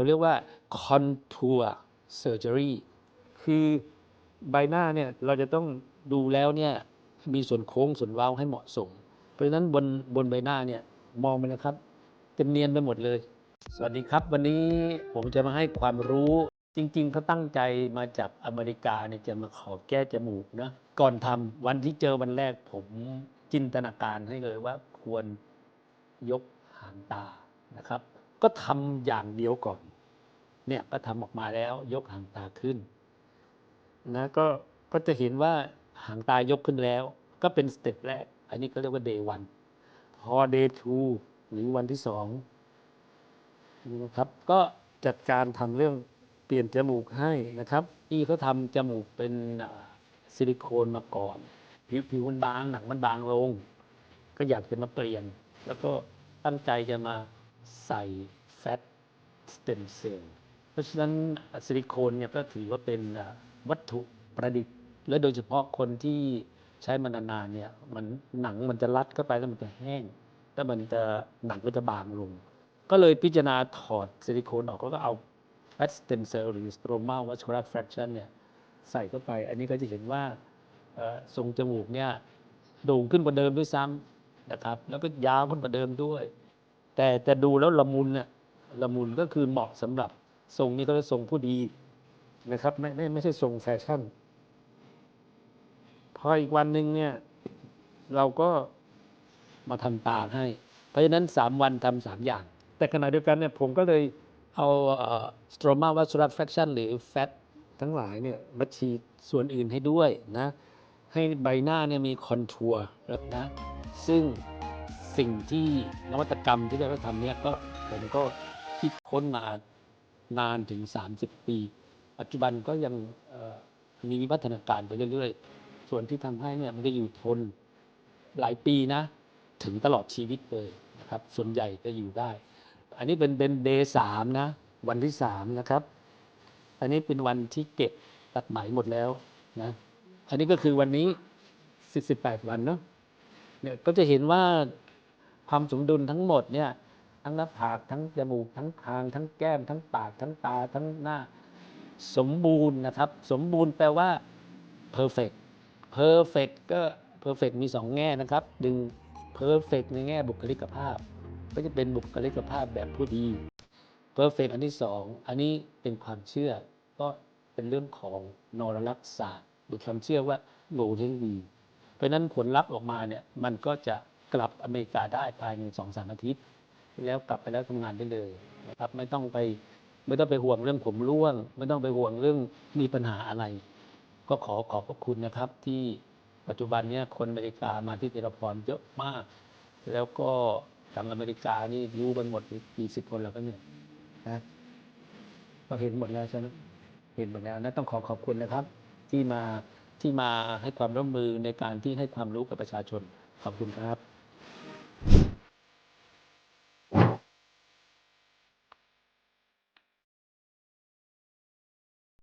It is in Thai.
เราเรียกว่า contour surgery คือใบหน้าเนี่ยเราจะต้องดูแล้วเนี่ยมีส่วนโค้งส่วนเว้าให้เหมาะสม เพราะฉะนั้นบนบนใบหน้าเนี่ยมองไปนะครับเต็มเนียนไปหมดเลย สวัสดีครับ วันนี้ผมจะมาให้ความรู้จริงๆเขาตั้งใจมาจากอเมริกาเนี่ยจะมาขอแก้จมูกนะก่อนทำวันที่เจอวันแรกผมจินตนาการให้เลยว่าควรยกหางตานะครับ ก็ทำอย่างเดียวก่อน เนี่ยก็ทำออกมาแล้วยกหางตาขึ้นนะก็ก็จะเห็นว่าหางตายกขึ้นแล้ว ก็เป็นสเต็ปแรก อันนี้ก็เรียกว่า day one พอ day two หรือวันที่สองนะครับ ก็จัดการทำเรื่องเปลี่ยนจมูกให้นะครับนี่เขาทำจมูกเป็นซิลิโคนมาก่อน ผิวผิวมันบางหนังมันบางลง ก็อยากจะมาเปลี่ยน แล้วก็ตั้งใจจะมาใส่แฟตสเต็มเซลล์ เพราะฉะนั้นซิลิโคนเนี่ยก็ถือว่าเป็นวัตถุประดิษฐ์และโดยเฉพาะคนที่ใช้มันนานๆเนี่ยมันหนังมันจะรัดเข้าไปแล้วมันจะแห้งแล้วมันจะหนังก็จะบางลง ก็เลยพิจารณาถอดซิลิโคนออกแล้วก็เอา fat stem cell หรือ stromal vascular fraction เนี่ยใส่เข้าไป อันนี้ก็จะเห็นว่าทรงจมูกเนี่ยโด่งขึ้นกว่าเดิมด้วยซ้ำนะครับ แล้วก็ยาวขึ้นกว่าเดิมด้วย แต่แต่ดูแล้วละมุนเนี่ยละมุนก็คือเหมาะสำหรับ ทรงนี้ก็จะทรงผู้ดีนะครับไม่ไม่ไม่ใช่ทรงแฟชั่น พออีกวันหนึ่งเนี่ย เราก็มาทำตาให้ เพราะฉะนั้น 3 วันทำสามอย่าง แต่ขณะเดียวกันเนี่ยผมก็เลยเอาสโตรมาวัส r ั fraction หรือแฟตทั้งหลายเนี่ยมาฉีดส่วนอื่นให้ด้วยนะ ให้ใบหน้าเนี่ยมีคอนทัวร์นะ ซึ่งสิ่งที่นวัตกรรมที่เราทำเนี่ยก็ผมก็คิดค้นมา นานถึง 30 ปี ปัจจุบันก็ยังมีวิวัฒนาการไปเรื่อยๆ ส่วนที่ทำให้เนี่ยมันจะอยู่ทนหลายปีนะ ถึงตลอดชีวิตเลยนะครับ ส่วนใหญ่จะอยู่ได้ อันนี้เป็นเป็นเดย์สามนะ วันที่สามนะครับ อันนี้เป็นวันที่เก็บตัดไหมหมดแล้วนะอันนี้ก็คือวันนี้48วันเนาะเนี่ยก็จะเห็นว่าความสมดุลทั้งหมดเนี่ย ทั้งหน้าผากทั้งจมูกทั้งคาง ทั้งแก้ม ทั้งปากทั้งตาทั้งหน้า สมบูรณ์นะครับ สมบูรณ์แปลว่า perfect perfect ก็ perfect มีสองแง่นะครับ ดึง perfect ในแง่บุคลิกภาพ ก็จะเป็นบุคลิกภาพแบบผู้ดี perfect อันที่สองอันนี้เป็นความเชื่อ ก็เป็นเรื่องของนรลักษศาสตร์หรือความเชื่อว่าโง่เท่ดี เพราะฉะนั้นผลลัพธ์ออกมาเนี่ยมันก็จะกลับอเมริกาได้ภายในสองสามอาทิตย์ แล้วกลับไปแล้วทำงานได้เลยนะครับ ไม่ต้องไปไม่ต้องไปห่วงเรื่องผมร่วง ไม่ต้องไปห่วงเรื่องมีปัญหาอะไร ก็ขอขอบพระคุณนะครับ ที่ปัจจุบันนี้คนอเมริกามาที่เทเลพรเยอะมาก แล้วก็ทางอเมริกานี่รู้กันหมดกี่สิบคนแล้วก็เนี่ยนะก็เห็นหมดแล้วใช่ไหมเห็นหมดแล้วนะต้องขอขอบคุณนะครับ ที่มาที่มาให้ความร่วมมือในการที่ให้ความรู้กับประชาชนขอบคุณครับ